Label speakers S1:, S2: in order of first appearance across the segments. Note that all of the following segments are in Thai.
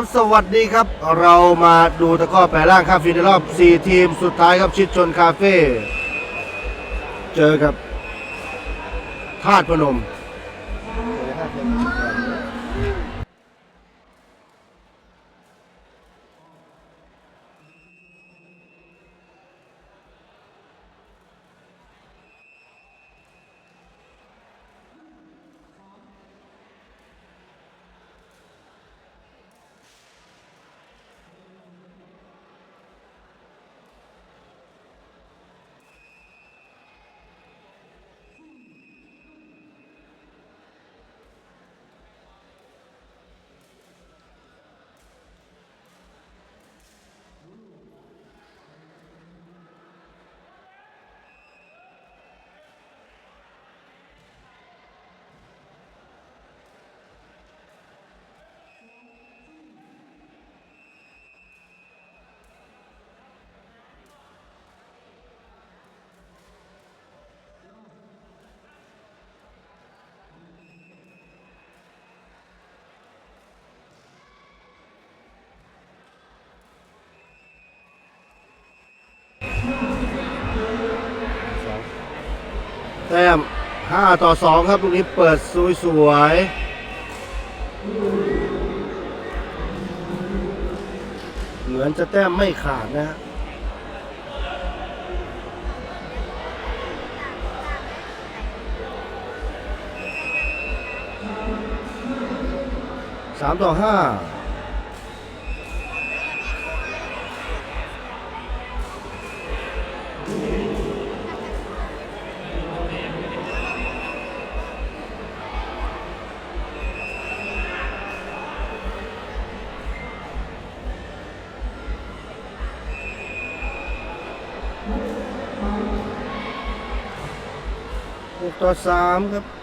S1: ครับ สวัสดีครับ เรามาดูตะก้อแปรร่างข้ามฟีในรอบ 4 ทีมสุดท้ายครับชิดชนคาเฟ่ เจอกับธาตุพนม แต้ม5ต่อ 2 ครับลูกนี้เปิดสวยๆเหมือนจะแต้มไม่ขาดนะฮะสามต่อห้า ตัวสามครับ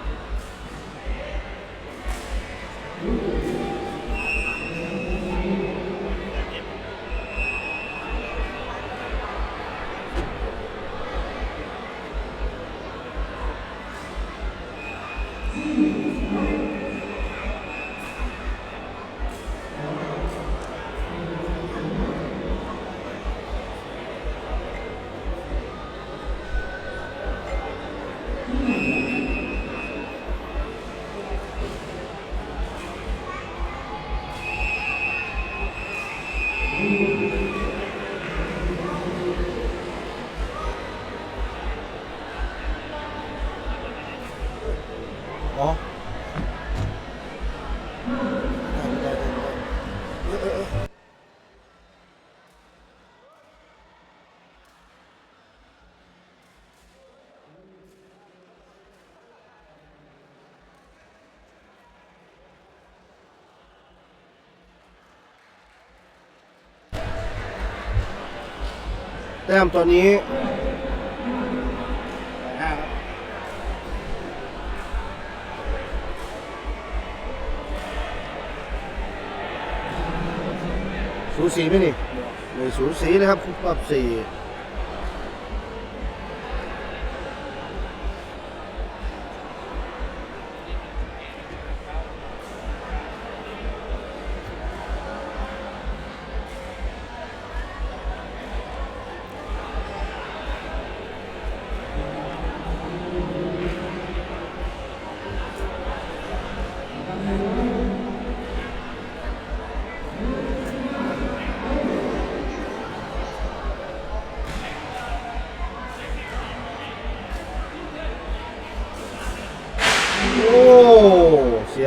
S1: แต้มตอนนี้สูสีไหมนี่ไม่สูสีนะครับครับสี่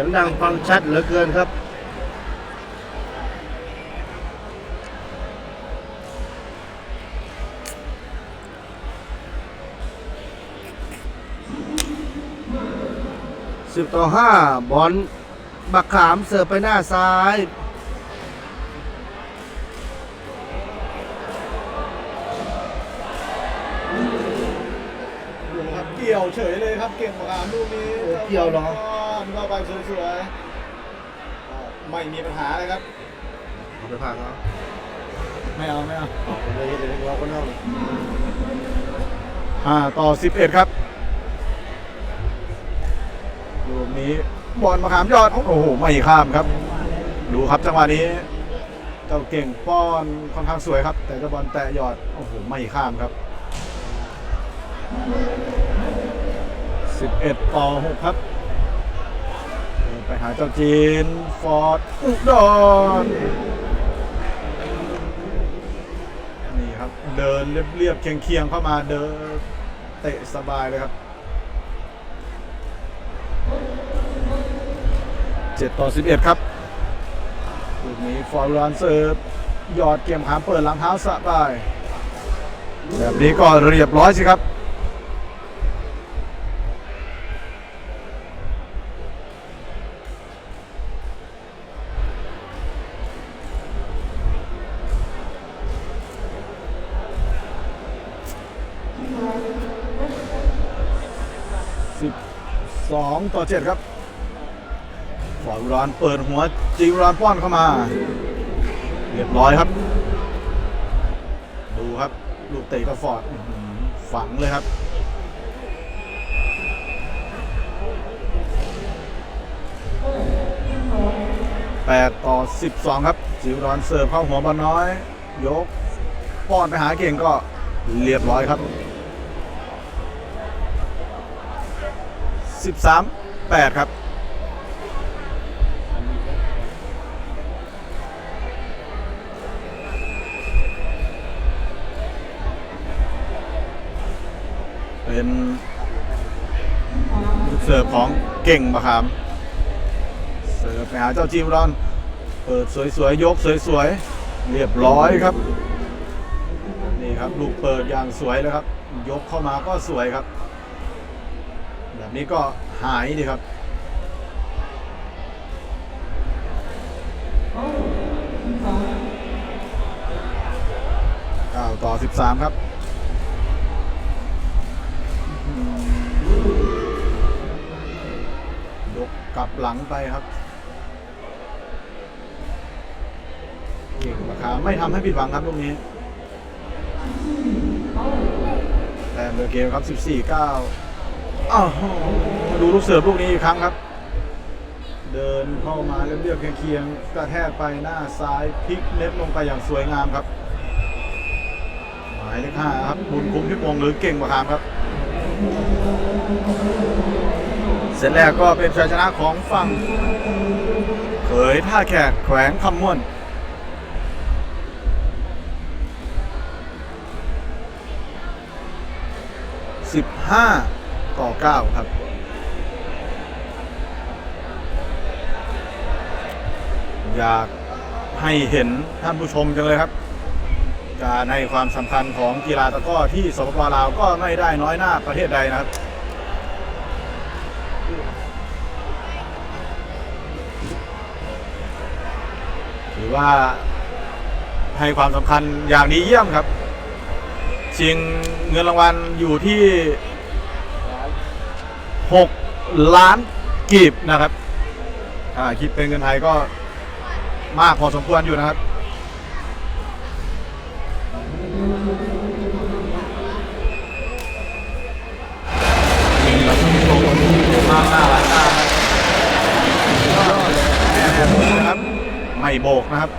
S1: สียงดังฟังชัดเหลือเกินครับสิบต่อห้าบอลบักขามเสิร์ฟไปหน้าซ้าย
S2: กี่ยวเฉยเลยครับเก่งกว่าลูกนี้
S1: โอ้เกี่ยวเหรอ
S2: เข้าไปสวยๆอ่าไม่มีปัญหาเลยครับ
S1: เอาไปพักเนาะ
S2: ไม่เอาไม่เอา
S1: ออกไปเลยเดี๋ยวเราก็นั่ง
S2: ห้าต่อสิบเอ็ดครับลูกนี้บอลมาขามยอด โอ้โห ไม่ข้ามครับ ดูครับจังหวะนี้ เจ้าเก่งป้อนค่อนข้างสวยครับ แต่เจ้าบอลแตะยอด โอ้โห ไม่ข้ามครับ 11 ต่อ 6 ครับ ไปหาเจ้าจีน ฟอร์ดอุดรนี่ครับ เดินเรียบๆเคียงๆ เข้ามาเดินเตะสบายเลยครับ 7 ต่อ 11 ครับลูกนี้ฟอร์รานเซิร์ฟยอดเกมขามเปิดหลังเท้าสบาย แบบนี้ก็เรียบร้อยสิครับ 2 ต่อ 7 ครับฟอร์รานเปิดหัวจิวรานป้อนเข้ามา เรียบร้อยครับ ดูครับ ลูกเตะกระฟอร์ดฝังเลยครับ8ต่อ12ครับจิวรานเสิร์ฟเข้าหัวบอลน้อย ยกป้อนไปหาเก่งก็เรียบร้อยครับ 13 8 ครับ เป็นลูกเสิร์ฟของเก่งปะครับเสิร์ฟไปหาเจ้าจิมรอน เปิดสวยๆ ยกสวยๆ เรียบร้อยครับ นี่ครับ ลูกเปิดอย่างสวยเลยครับ ยกเข้ามาก็สวยครับ แบบนี้ก็หายดีครับ9ต่อ13ครับ ยกกลับหลังไปครับ เก่งราคาไม่ทำให้ผิดหวังครับลูกนี้แต่เบอร์เกมครับ 14 9 อ้าวมาดูลูกเสิร์ฟลูกนี้อีกครั้งครับ เดินเข้ามาเรียบๆเคียงๆกระแทกไปหน้าซ้ายพลิกเน็ตลงไปอย่างสวยงามครับ หมายเลขห้าครับบุญคุ้มพิพงหรือเก่งกว่าคามครับ เสร็จแล้วก็เป็นชัยชนะของฝั่งเขยท่าแขกแขวงคำม่วน15 ต่อ 9 ครับ อยากให้เห็นท่านผู้ชมจังเลยครับ การให้ความสำคัญของกีฬาตะกร้อที่สปปลาวก็ไม่ได้น้อยหน้าประเทศใดนะครับถือว่าให้ความสำคัญอย่างดีเยี่ยมครับชิงเงินรางวัลอยู่ที่ 6 ล้านกีบนะครับถ้าคิดเป็นเงินไทยก็มากพอสมควรอยู่นะครับมากหน้าหลายหน้านะครับ ไม่โบกนะครับ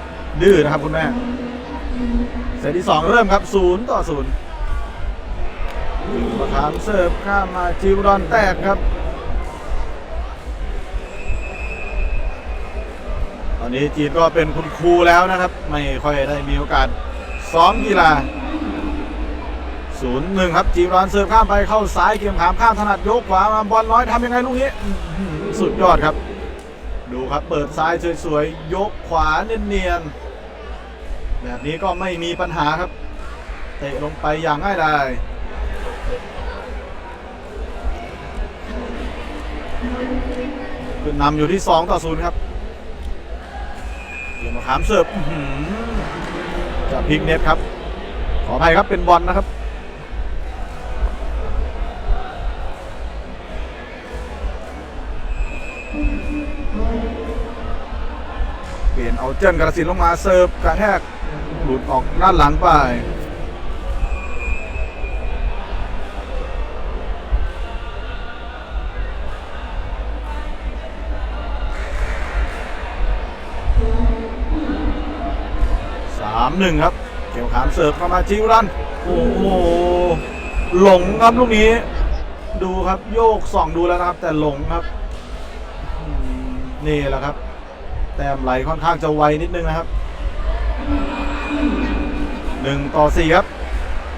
S2: ดื้อนะครับคุณแม่ เซตที่ 2 เริ่มครับ 0 ต่อ 0 ประธานเสิร์ฟข้ามมาจิวดอนแตกครับ ตอนนี้จีนก็เป็นคุณครูแล้วนะครับ ไม่ค่อยได้มีโอกาสซ้อมกีฬาศูนย์หนึ่งครับจีรอนเสิร์ฟข้ามไปเข้าซ้ายเกียมขามข้ามถนัดยกขวามาบอลน้อยทำยังไงลูกนี้สุดยอดครับ ดูครับเปิดซ้ายสวยๆยกขวาเนียนๆแบบนี้ก็ไม่มีปัญหาครับเตะลงไปอย่างง่ายดาย ขึ้นนำอยู่ที่ 2 ต่อ 0 ครับเกียวมาขามเสิร์ฟจะพลิกเน็ตครับ ขออภัยครับเป็นบอลนะครับเปลี่ยนเอาเจิ้นกระสินลงมาเสิร์ฟกระแทกหลุดออกด้านหลังไปามหนึ่งครับ เกี่ยวขามเสิร์ฟเข้ามาจิวรัน โอ้โหหลงครับลูกนี้ ดูครับโยกส่องดูแล้วนะครับ แต่หลงครับนี่แหละครับ แต้มไหลค่อนข้างจะไวนิดนึงนะครับหนึ่งต่อสี่ครับ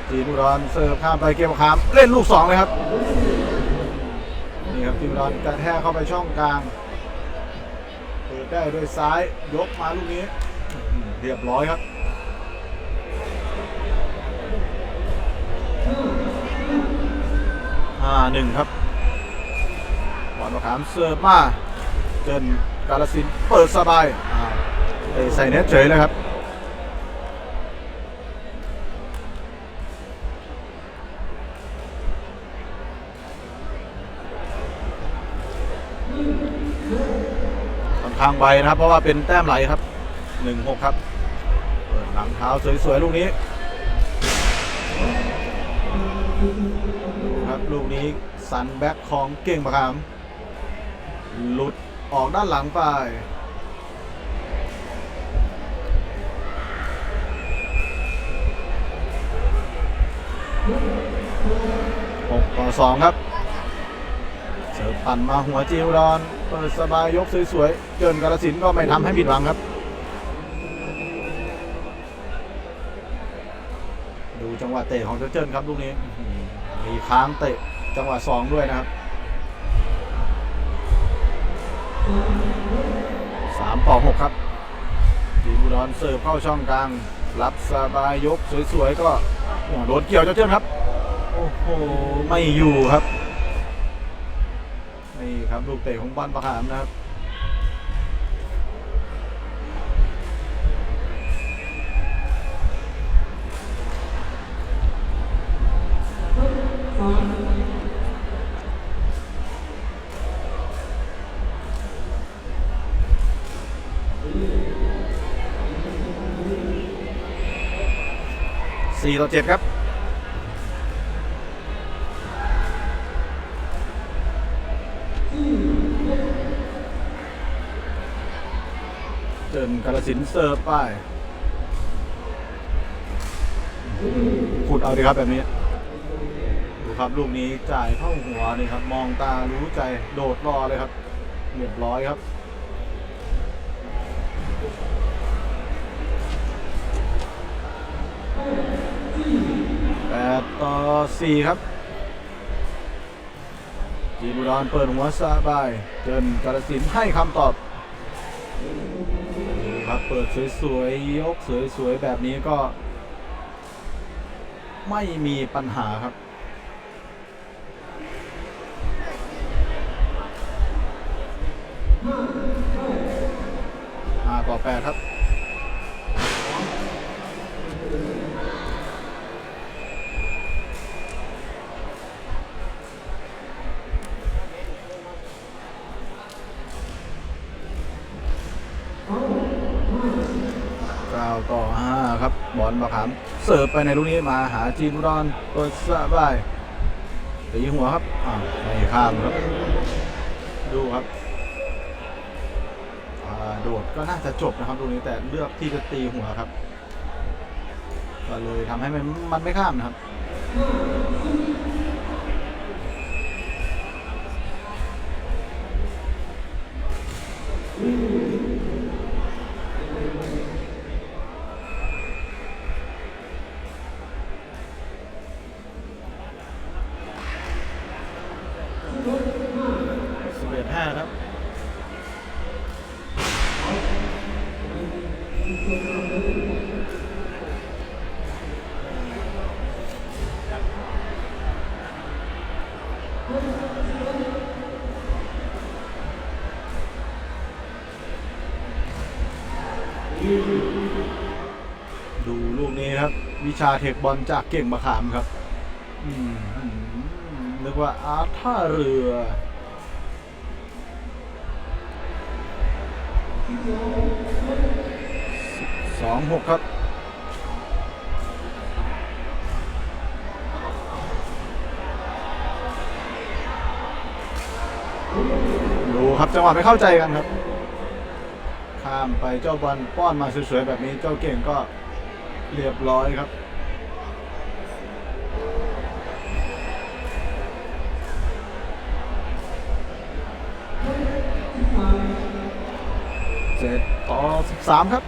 S2: จีนอุดรเสิร์ฟข้ามไปเกมขามเล่นลูกสองเลยครับนี่ครับจีนอุดรกระแทกเข้าไปช่องกลางเปิดได้ด้วยซ้ายยกมาลูกนี้เรียบร้อยครับ ห้าหนึ่งครับบอลมะขามเสิร์ฟมาเจนกาลสินเปิดสบายใส่เน็ตเฉยเลยครับค่อนข้างไวนะครับ เพราะว่าเป็นแต้มไหลครับหนึ่งหกครับเปิดหลังเท้าสวยๆ ลูกนี้ ลูกนี้สันแบ็คของเก่งประคามหลุดออกด้านหลังไป หกต่อสองครับ เสิร์ฟปั่นมาหัวจิวดอน เปิดสบายยกสวยๆ เกินกาลสินก็ไม่ทำให้ผิดหวังครับ ดูจังหวะเตะของเจ้าเจิ้นครับลูกนี้ มีค้างเตะจังหวะสองด้วยนะครับสามต่อหกครับจีบุดอนเสิร์ฟเข้าช่องกลาง รับสบายยกสวยๆก็โอ้โหโดนเกี่ยวเจ้าเจิ้นครับ โอ้โห ไม่อยู่ครับ นี่ครับ ลูกเตะของบอลประหามนะครับ สี่ต่อเจ็ดครับเจินกาลสินเสิร์ฟไปขุดเอาดีครับแบบนี้ ดูครับลูกนี้จ่ายเข้าหัวนี่ครับ มองตารู้ใจโดดรอเลยครับเรียบร้อยครับ ดต่อสี่ครับจีบุดอนเปิดหัวสบายเจินกาลสินธุ์ให้คำตอบครับเปิดสวยๆยกสวยๆแบบนี้ก็ ไม่มีปัญหาครับต่อแปดครับ บอลมาขามเสิร์ฟไปในลูกนี้มาหาจีนอุรเปิดสบายตีหัวครับอ่าไม่ข้ามครับ ดูครับอ่าโดดก็น่าจะจบนะครับลูกนี้แต่เลือกที่จะตีหัวครับ ก็เลยทำให้มันมันไม่ข้ามนะครับสิ ดูลูกนี้ครับ วิชาเทคบอลจากเก่งมะขามครับนึกว่าอาร์ท่าเรือสองหกครับ ดูครับจังหวะไม่เข้าใจกันครับ ข้ามไปเจ้าบอลป้อนมาสวยๆแบบนี้เจ้าเก่งก็เรียบร้อยครับเจ็ดต่อสิบสามครับ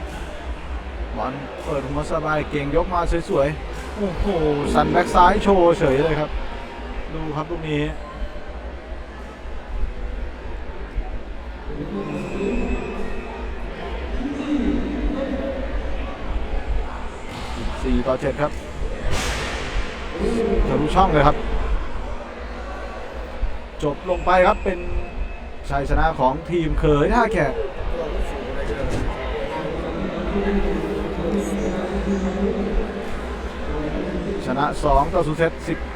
S2: บอลเปิดหัวสบายเก่งยกมาสวยๆ โอ้โห สันแบ็กซ้ายโชว์เฉยเลยครับ ดูครับลูกนี้ 4 ต่อ 7 ครับทะลุช่องเลยครับ จบลงไปครับเป็นชัยชนะของทีมเคยท่าแขกชนะ 2 ต่อ0เซต10